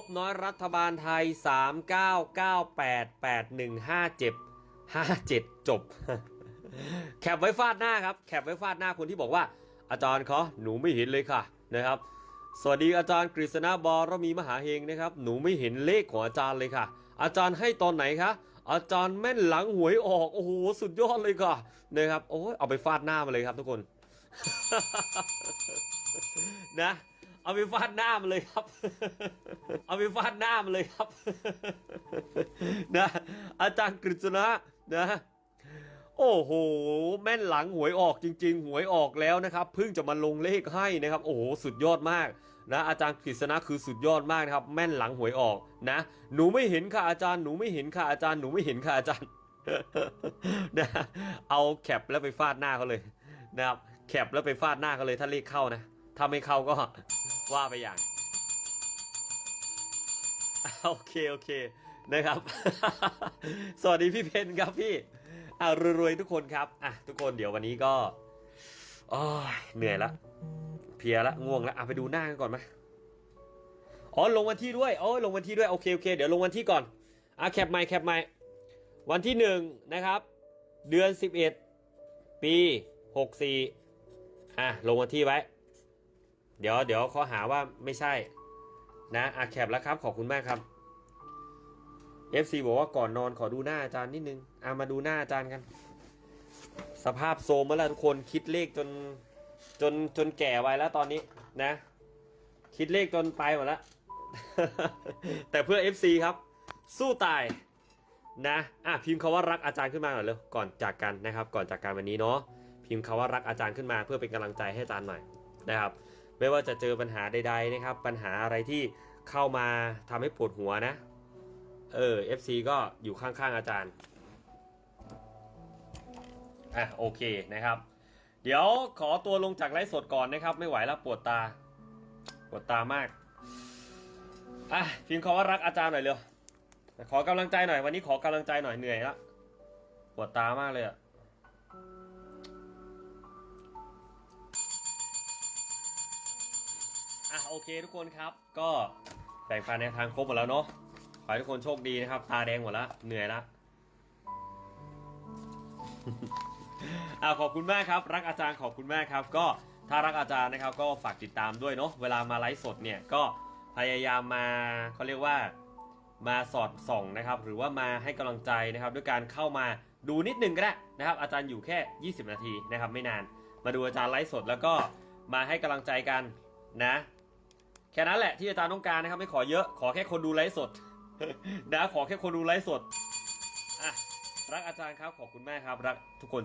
บน้อยรัฐบาลไทย 39988157 57 จบ แคปไว้ฟาดหน้าครับ แคปไว้ฟาดหน้าคนที่บอกว่า อาจารย์เขาหนูไม่เห็นเลยค่ะนะครับ สวัสดีอาจารย์กฤษณาบอรมีมหาเฮงนะครับ หนูไม่เห็นเลขของอาจารย์เลยค่ะ อาจารย์ให้ตอนไหนคะอาจารย์แม่นหลังหวยออก โอ้โห สุดยอดเลยค่ะนะครับ โอ้ยเอาไปฟาดหน้ามาเลยครับทุกคน นะ เอาไปฟาดหน้ามันเลยครับ เอาไปฟาดหน้ามันเลยครับ นะ อาจารย์กฤษณะนะ โอ้โห แม่นหลังหวยออกจริง ๆ หวยออกแล้วนะครับ เพิ่งจะมาลงเลขให้นะครับ โอ้โห สุดยอดมากนะอาจารย์กฤษณะคือสุดยอดมากนะครับ แม่นหลังหวยออกนะ หนูไม่เห็นค่ะอาจารย์ หนูไม่เห็นค่ะอาจารย์ หนูไม่เห็นค่ะอาจารย์นะเอาแคปแล้วไปฟาดหน้าเขาเลยนะครับ แคปแล้วไปฟาดหน้าเขาเลยถ้าเลขเข้านะ ถ้าไม่เข้าก็ว่าไปอย่าง โอเคโอเคนะครับ สวัสดีพี่เพนครับพี่อ่ารวยๆทุกคนครับอะทุกคนเดี๋ยววันนี้ก็อ้ยเหนื่อยละเพียละง่วงละอะไปดูหน้ากันก่อนไหมอ๋อลงวันที่ด้วยโอ้ลงวันที่ด้วยโอเคโอเคเดี๋ยวลงวันที่ก่อนอะแคปใหม่แคปใหม่วันที่หนึ่งนะครับ เดือน11ปี64 อะลงวันที่ไว้ เดี๋ยวเดี๋ยวเขาหาว่าไม่ใช่ นะอาแคปแล้วครับ ขอบคุณมากครับ FC บอกว่าก่อนนอนขอดูหน้าอาจารย์นิดนึงอามาดูหน้าอาจารย์กัน สภาพโซมแล้วทุกคนคิดเลขจนจนจนแก่ไว้แล้วตอนนี้นะ คิดเลขจนไปหมดแล้ว แต่เพื่อ FC ครับ สู้ตายนะ อะพิมพ์คาว่ารักอาจารย์ขึ้นมาหน่อยเร็วก่อนจากกันนะครับ ก่อนจากกันวันนี้เนาะ พิมพ์คาว่ารักอาจารย์ขึ้นมา เพื่อเป็นกำลังใจให้อาจารย์หน่อยนะครับ ไม่ว่าจะเจอปัญหาใด ๆนะครับ ปัญหาอะไรที่เข้ามาทำให้ปวดหัวนะ เออ FC ก็อยู่ข้างๆอาจารย์อะโอเคนะครับ เดี๋ยวขอตัวลงจากไลฟ์สดก่อนนะครับ ไม่ไหวแล้วปวดตา ปวดตามากอะพิมพ์คำว่ารักอาจารย์หน่อยเร็วขอกำลังใจหน่อยวันนี้ขอกำลังใจหน่อยเหนื่อยละปวดตามากเลยอะ อะโอเคทุกคนครับ ก็แบ่งปันในทางครบหมดแล้วเนาะขอให้ทุกคนโชคดีนะครับ ตาแดงหมดแล้วเหนื่อยละอะขอบคุณมากครับ รักอาจารย์ขอบคุณมากครับ ก็ถ้ารักอาจารย์นะครับ ก็ฝากติดตามด้วยเนาะเวลามาไลฟ์สดเนี่ยก็พยายามมาเขาเรียกว่ามาสอดส่องนะครับ หรือว่ามาให้กำลังใจนะครับ ด้วยการเข้ามาดูนิดนึงก็ได้นะครับ อาจารย์อยู่แค่ 20 นาทีนะครับ ไม่นาน มาดูอาจารย์ไลฟ์สดแล้วก็มาให้กำลังใจกันนะ แค่นั้นแหละที่อาจารย์ต้องการนะครับ ไม่ขอเยอะขอแค่คนดูไลฟ์สดนะขอแค่คนดูไลฟ์สดอะรักอาจารย์ครับขอบคุณแม่ครับ รักทุกคน